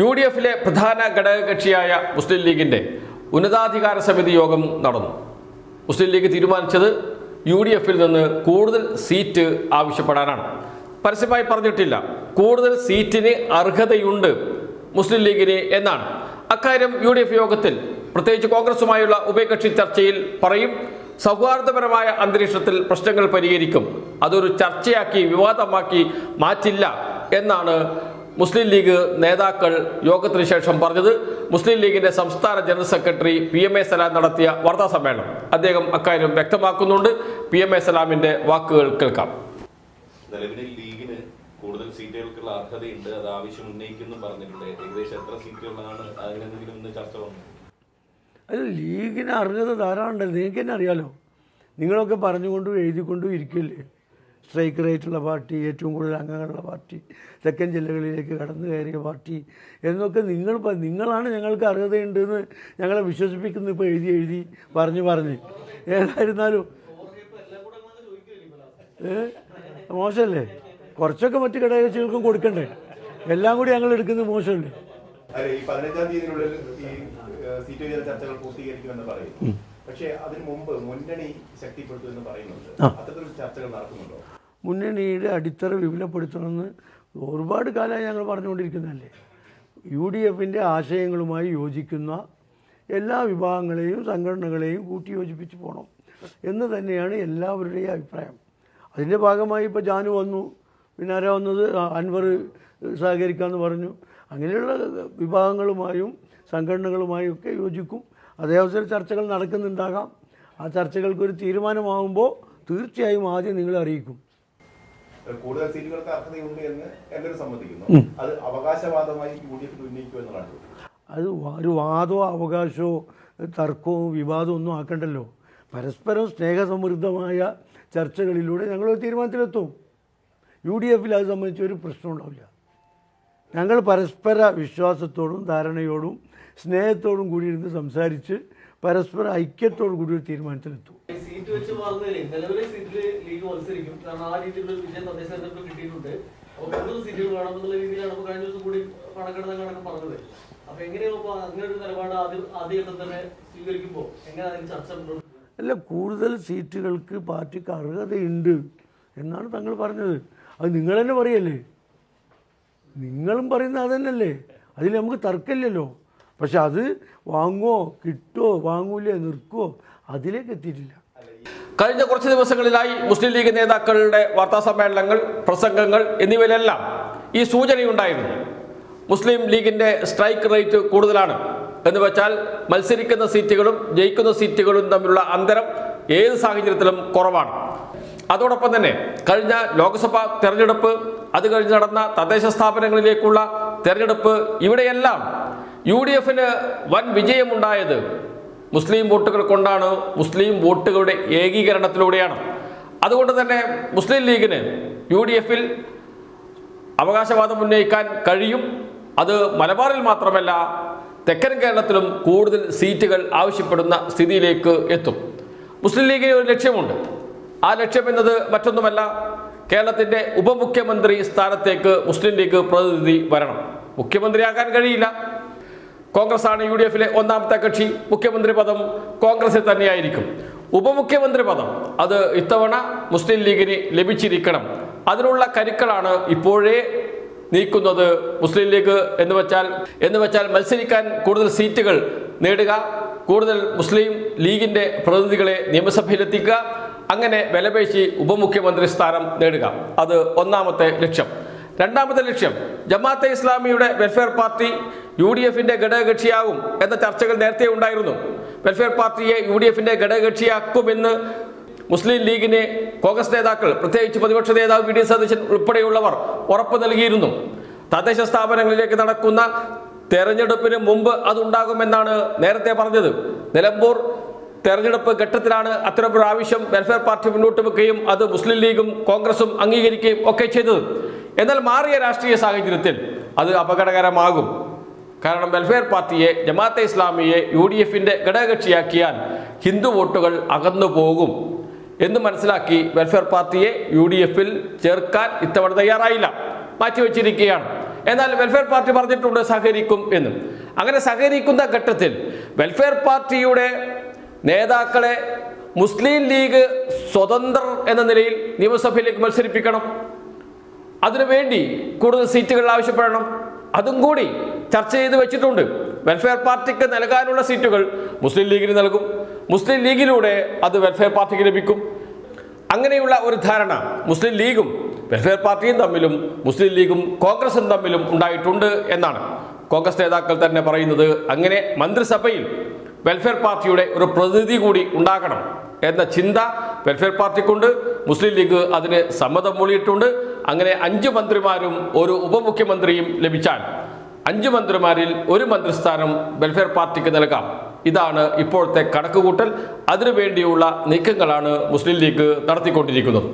U D എഫിലെ പ്രധാന ഘടകകക്ഷിയായ മുസ്ലിം ലീഗിന്റെ ഉന്നതാധികാര സമിതി യോഗം നടന്നു. മുസ്ലിം ലീഗ് തീരുമാനിച്ചത് യു ഡി എഫിൽ നിന്ന് കൂടുതൽ സീറ്റ് ആവശ്യപ്പെടാനാണ്. പരസ്യമായി പറഞ്ഞിട്ടില്ല കൂടുതൽ സീറ്റിന് അർഹതയുണ്ട് മുസ്ലിം ലീഗിന് എന്നാണ്. അക്കാര്യം യു ഡി എഫ് യോഗത്തിൽ പ്രത്യേകിച്ച് കോൺഗ്രസുമായുള്ള ഉഭയകക്ഷി ചർച്ചയിൽ പറയും സൗഹാർദ്ദപരമായ അന്തരീക്ഷത്തിൽ പ്രശ്നങ്ങൾ പരിഹരിക്കും അതൊരു ചർച്ചയാക്കി വിവാദമാക്കി മാറ്റില്ല എന്നാണ് മുസ്ലിം ലീഗ് നേതാക്കൾ യോഗത്തിന് ശേഷം പറഞ്ഞത് മുസ്ലിം ലീഗിന്റെ സംസ്ഥാന general secretary P M A Salam നടത്തിയ വാർത്താ സമ്മേളനം. അദ്ദേഹം അക്കാര്യം വ്യക്തമാക്കുന്നുണ്ട്. പി എം എ സലാമിന്റെ വാക്കുകൾ കേൾക്കാം. ലീഗിന് കൂടുതൽ സീറ്റുകൾക്കുള്ള അർഹതയുണ്ട്. അത് ആവശ്യം ഉന്നയിക്കുന്നു പറഞ്ഞിട്ടുണ്ട്. ഏകദേശം എത്ര സീറ്റുകളാണ് അതിനെന്തെങ്കിലും ഒന്ന് ചർച്ച വന്നു ലീഗിന് അർഹത ധാരാളം നിങ്ങൾക്ക് തന്നെ അറിയാലോ. നിങ്ങളൊക്കെ പറഞ്ഞുകൊണ്ടും എഴുതിക്കൊണ്ടും ഇരിക്കില്ലേ സ്ട്രൈക്ക് റേറ്റുള്ള പാർട്ടി ഏറ്റവും കൂടുതൽ അംഗങ്ങളുള്ള പാർട്ടി തെക്കൻ ജില്ലകളിലേക്ക് കടന്നു കയറിയ പാർട്ടി എന്നൊക്കെ നിങ്ങൾ നിങ്ങളാണ് ഞങ്ങൾക്ക് അർഹതയുണ്ടെന്ന് ഞങ്ങളെ വിശ്വസിപ്പിക്കുന്നു ഇപ്പോൾ എഴുതി എഴുതി പറഞ്ഞു പറഞ്ഞ്. ഏതായിരുന്നാലും മോശമല്ലേ? കുറച്ചൊക്കെ മറ്റു ഘടകകക്ഷികൾക്കും കൊടുക്കണ്ടേ? എല്ലാം കൂടി ഞങ്ങൾ എടുക്കുന്നത് മോശമല്ലേ? ഈ പതിനഞ്ചാം ഈ സീറ്റ് ചർച്ചകൾ പൂർത്തീകരിക്കുമെന്ന് പറയും പക്ഷേ അതിനു മുമ്പ് മുന്നണി ശക്തിപ്പെടുത്തുമെന്ന് പറയുന്നുണ്ട്. അത്തരത്തിലുള്ള ചർച്ചകൾ നടക്കുന്നുണ്ടോ. മുന്നണിയുടെ അടിത്തറ വിപുലപ്പെടുത്തണമെന്ന് ഒരുപാട് കാലമായി ഞങ്ങൾ പറഞ്ഞുകൊണ്ടിരിക്കുന്നതല്ലേ? യു ഡി എഫിന്റെ ആശയങ്ങളുമായി യോജിക്കുന്ന എല്ലാ വിഭാഗങ്ങളെയും സംഘടനകളെയും കൂട്ടിയോജിപ്പിച്ച് പോകണം എന്ന് തന്നെയാണ് എല്ലാവരുടെയും അഭിപ്രായം. അതിന്റെ ഭാഗമായി ഇപ്പോൾ ജാനു വന്നു. പിന്നെ ആരാ വന്നത്? അൻവർ സഹകരിക്കാമെന്ന് പറഞ്ഞു. അങ്ങനെയുള്ള വിഭാഗങ്ങളുമായും സംഘടനകളുമായും ഒക്കെ യോജിക്കും. അതേ അവസരം ചർച്ചകൾ നടക്കുന്നുണ്ടാകാം. ആ ചർച്ചകൾക്കൊരു തീരുമാനമാകുമ്പോൾ തീർച്ചയായും ആദ്യം നിങ്ങളെ അറിയിക്കും. കൂടുതൽ സീറ്റുകൾക്ക് അർഹതയുണ്ട് എന്ന് എല്ലാവരും സമ്മതിക്കുന്നു. അത് അവകാശവാദമായി യു ഡി എഫിൽ ഉന്നയിക്കും എന്നുള്ളതാണ്. അത് ഒരു വാദോ അവകാശമോ തർക്കവും വിവാദവും ഒന്നും ആക്കണ്ടല്ലോ. പരസ്പരം സ്നേഹസമൃദ്ധമായ ചർച്ചകളിലൂടെ ഞങ്ങൾ തീരുമാനത്തിലെത്തും. യു ഡി എഫിൽ അത് സംബന്ധിച്ച് ഒരു പ്രശ്നം ഉണ്ടാവില്ല. ഞങ്ങൾ പരസ്പര വിശ്വാസത്തോടും ധാരണയോടും സ്നേഹത്തോടും കൂടി ഇരുന്ന് സംസാരിച്ച് പരസ്പര ഐക്യത്തോടു കൂടി ഒരു തീരുമാനത്തിലെത്തും. സീറ്റ് വെച്ച് മാറുന്നതിൽ നിലവിലെ സീറ്റിൽ ലീഗ് മത്സരിക്കും. കാരണം ആ രീതിയിലുള്ള ഒരു വിജയം തദ്ദേശ തെരഞ്ഞെടുപ്പ് കിട്ടിയിട്ടുണ്ട്. അപ്പോൾ കൂടുതൽ സീറ്റുകൾ വേണമെന്നുള്ള രീതിയിലാണ് ഇപ്പോൾ കഴിഞ്ഞ ദിവസം കൂടി പറഞ്ഞത്. അപ്പോൾ എങ്ങനെയാണ് ഇപ്പോൾ അങ്ങനെ ഒരു നിലപാട് ആദ്യ ആദ്യഘട്ടം തന്നെ സ്വീകരിക്കുമ്പോൾ എങ്ങനെ അതിന് ചർച്ച മുന്നോട്ട് അല്ല കൂടുതൽ സീറ്റുകൾക്ക് പാർട്ടിക്ക് അർഹതയുണ്ട് എന്നാണ് തങ്ങൾ പറഞ്ഞത്. അത് നിങ്ങൾ തന്നെ പറയല്ലേ? നിങ്ങളും പറയുന്നത് അതന്നെയല്ലേ അതിൽ നമുക്ക് തർക്കമില്ലല്ലോ. പക്ഷെ അത് വാങ്ങുമോ കിട്ടുമോ വാങ്ങൂലേ നിർക്കുമോ അതിലേക്ക് എത്തിയിട്ടില്ല. കഴിഞ്ഞ കുറച്ച് ദിവസങ്ങളിലായി മുസ്ലിം ലീഗ് നേതാക്കളുടെ വാർത്താ സമ്മേളനങ്ങൾ പ്രസംഗങ്ങൾ എന്നിവയിലെല്ലാം ഈ സൂചനയുണ്ടായിരുന്നു. മുസ്ലിം ലീഗിന്റെ സ്ട്രൈക്ക് റേറ്റ് കൂടുതലാണ്. എന്ന് വെച്ചാൽ മത്സരിക്കുന്ന സീറ്റുകളും ജയിക്കുന്ന സീറ്റുകളും തമ്മിലുള്ള അന്തരം ഏത് സാഹചര്യത്തിലും കുറവാണ്. അതോടൊപ്പം തന്നെ കഴിഞ്ഞ ലോക്സഭാ തെരഞ്ഞെടുപ്പ് അത് കഴിഞ്ഞ് നടന്ന തദ്ദേശ സ്ഥാപനങ്ങളിലേക്കുള്ള തെരഞ്ഞെടുപ്പ് ഇവിടെയെല്ലാം യു ഡി എഫിന് വൻ വിജയമുണ്ടായത് മുസ്ലിം വോട്ടുകൾ കൊണ്ടാണ്. മുസ്ലിം വോട്ടുകളുടെ ഏകീകരണത്തിലൂടെയാണ്. അതുകൊണ്ട് തന്നെ മുസ്ലിം ലീഗിന് യു ഡി എഫിൽ അവകാശവാദം ഉന്നയിക്കാൻ കഴിയും. അത് മലബാറിൽ മാത്രമല്ല തെക്കൻ കേരളത്തിലും കൂടുതൽ സീറ്റുകൾ ആവശ്യപ്പെടുന്ന സ്ഥിതിയിലേക്ക് എത്തും. മുസ്ലിം ലീഗിന് ഒരു ലക്ഷ്യമുണ്ട്. ആ ലക്ഷ്യം എന്നത് മറ്റൊന്നുമല്ല കേരളത്തിന്റെ ഉപമുഖ്യമന്ത്രി സ്ഥാനത്തേക്ക് മുസ്ലിം ലീഗ് പ്രതിനിധി വരണം. മുഖ്യമന്ത്രിയാകാൻ കഴിയില്ല. കോൺഗ്രസ് ആണ് യു ഡി എഫിലെ ഒന്നാമത്തെ കക്ഷി. മുഖ്യമന്ത്രി പദം കോൺഗ്രസിൽ തന്നെയായിരിക്കും. ഉപമുഖ്യമന്ത്രി പദം അത് ഇത്തവണ മുസ്ലിം ലീഗിന് ലഭിച്ചിരിക്കണം. അതിനുള്ള കരുക്കളാണ് ഇപ്പോഴേ നീക്കുന്നത് മുസ്ലിം ലീഗ് എന്ന് വെച്ചാൽ എന്ന് വെച്ചാൽ മത്സരിക്കാൻ കൂടുതൽ സീറ്റുകൾ നേടുക കൂടുതൽ മുസ്ലിം ലീഗിന്റെ പ്രതിനിധികളെ നിയമസഭയിലെത്തിക്കുക അങ്ങനെ വിലപേശി ഉപമുഖ്യമന്ത്രി സ്ഥാനം നേടുക. അത് ഒന്നാമത്തെ ലക്ഷ്യം. രണ്ടാമത്തെ ലക്ഷ്യം ജമാഅത്തെ ഇസ്ലാമിയുടെ വെൽഫെയർ പാർട്ടി യു ഡി എഫിന്റെ ഘടകകക്ഷിയാവും എന്ന ചർച്ചകൾ നേരത്തെ ഉണ്ടായിരുന്നു. വെൽഫെയർ പാർട്ടിയെ യു ഡി എഫിന്റെ ഘടകകക്ഷിയാക്കുമെന്ന് മുസ്ലിം ലീഗിനെ കോൺഗ്രസ് നേതാക്കൾ പ്രത്യേകിച്ച് പ്രതിപക്ഷ നേതാവ് വി ഡി സതീശൻ ഉൾപ്പെടെയുള്ളവർ ഉറപ്പ് നൽകിയിരുന്നു. തദ്ദേശ സ്ഥാപനങ്ങളിലേക്ക് നടക്കുന്ന തെരഞ്ഞെടുപ്പിന് മുമ്പ് അതുണ്ടാകുമെന്നാണ് നേരത്തെ പറഞ്ഞത്. നിലമ്പൂർ തെരഞ്ഞെടുപ്പ് ഘട്ടത്തിലാണ് അത്തരമൊരു ആവശ്യം വെൽഫെയർ പാർട്ടി മുന്നോട്ട് വെക്കുകയും അത് മുസ്ലിം ലീഗും കോൺഗ്രസും അംഗീകരിക്കുകയും ഒക്കെ ചെയ്തത്. എന്നാൽ മാറിയ രാഷ്ട്രീയ സാഹചര്യത്തിൽ അത് അപകടകരമാകും. കാരണം വെൽഫെയർ പാർട്ടിയെ ജമാഅത്തെ ഇസ്ലാമിയെ യു ഡി എഫിന്റെ ഘടകകക്ഷിയാക്കിയാൽ ഹിന്ദു വോട്ടുകൾ അകന്നു പോകും എന്ന് മനസ്സിലാക്കി വെൽഫെയർ പാർട്ടിയെ യു ഡി എഫിൽ ചേർക്കാൻ ഇത്തവണ തയ്യാറായില്ല. മാറ്റിവെച്ചിരിക്കുകയാണ് എന്നാൽ വെൽഫെയർ പാർട്ടി പറഞ്ഞിട്ടുണ്ട് സഹകരിക്കും എന്ന്. അങ്ങനെ സഹകരിക്കുന്ന ഘട്ടത്തിൽ വെൽഫെയർ പാർട്ടിയുടെ നേതാക്കളെ മുസ്ലിം ലീഗ് സ്വതന്ത്രർ എന്ന നിലയിൽ നിയമസഭയിലേക്ക് മത്സരിപ്പിക്കണം. അതിനുവേണ്ടി കൂടുതൽ സീറ്റുകൾ ആവശ്യപ്പെടണം. അതും കൂടി ചർച്ച ചെയ്ത് വെച്ചിട്ടുണ്ട്. വെൽഫെയർ പാർട്ടിക്ക് നൽകാനുള്ള സീറ്റുകൾ മുസ്ലിം ലീഗിന് നൽകും. മുസ്ലിം ലീഗിലൂടെ അത് വെൽഫെയർ പാർട്ടിക്ക് ലഭിക്കും. അങ്ങനെയുള്ള ഒരു ധാരണ മുസ്ലിം ലീഗും വെൽഫെയർ പാർട്ടിയും തമ്മിലും മുസ്ലിം ലീഗും കോൺഗ്രസും തമ്മിലും ഉണ്ടായിട്ടുണ്ട് എന്നാണ്. കോൺഗ്രസ് നേതാക്കൾ തന്നെ പറയുന്നത് അങ്ങനെ മന്ത്രിസഭയിൽ വെൽഫെയർ പാർട്ടിയുടെ ഒരു പ്രതിനിധി കൂടി ഉണ്ടാകണം എന്ന ചിന്ത വെൽഫെയർ പാർട്ടിക്കുണ്ട്. മുസ്ലിം ലീഗ് അതിന് സമ്മതം മൂളിയിട്ടുണ്ട്. അങ്ങനെ അഞ്ച് മന്ത്രിമാരും ഒരു ഉപമുഖ്യമന്ത്രിയും ലഭിച്ചാൽ അഞ്ച് മന്ത്രിമാരിൽ ഒരു മന്ത്രിസ്ഥാനം വെൽഫെയർ പാർട്ടിക്ക് നൽകാം. ഇതാണ് ഇപ്പോഴത്തെ കണക്കുകൂട്ടൽ. അതിനുവേണ്ടിയുള്ള നീക്കങ്ങളാണ് മുസ്ലിം ലീഗ് നടത്തിക്കൊണ്ടിരിക്കുന്നത്.